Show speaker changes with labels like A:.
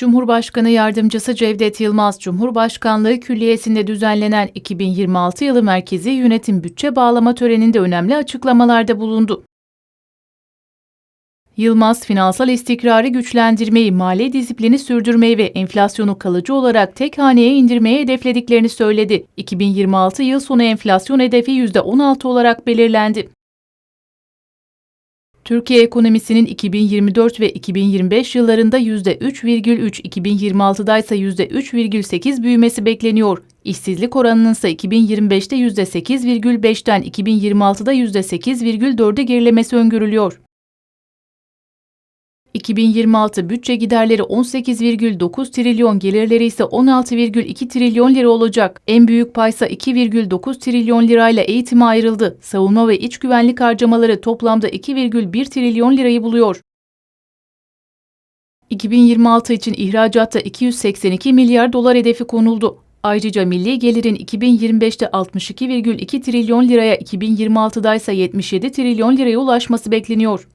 A: Cumhurbaşkanı Yardımcısı Cevdet Yılmaz, Cumhurbaşkanlığı Külliyesi'nde düzenlenen 2026 yılı Merkezi Yönetim Bütçe Bağlama töreninde önemli açıklamalarda bulundu. Yılmaz, finansal istikrarı güçlendirmeyi, mali disiplini sürdürmeyi ve enflasyonu kalıcı olarak tek haneye indirmeyi hedeflediklerini söyledi. 2026 yıl sonu enflasyon hedefi %16 olarak belirlendi. Türkiye ekonomisinin 2024 ve 2025 yıllarında %3,3, 2026'da ise %3,8 büyümesi bekleniyor. İşsizlik oranının ise 2025'te %8,5'ten 2026'da %8,4'e gerilemesi öngörülüyor. 2026 bütçe giderleri 18,9 trilyon, gelirleri ise 16,2 trilyon lira olacak. En büyük paysa 2,9 trilyon lirayla eğitime ayrıldı. Savunma ve iç güvenlik harcamaları toplamda 2,1 trilyon lirayı buluyor. 2026 için ihracatta 282 milyar dolar hedefi konuldu. Ayrıca milli gelirin 2025'te 62,2 trilyon liraya, 2026'da ise 77 trilyon liraya ulaşması bekleniyor.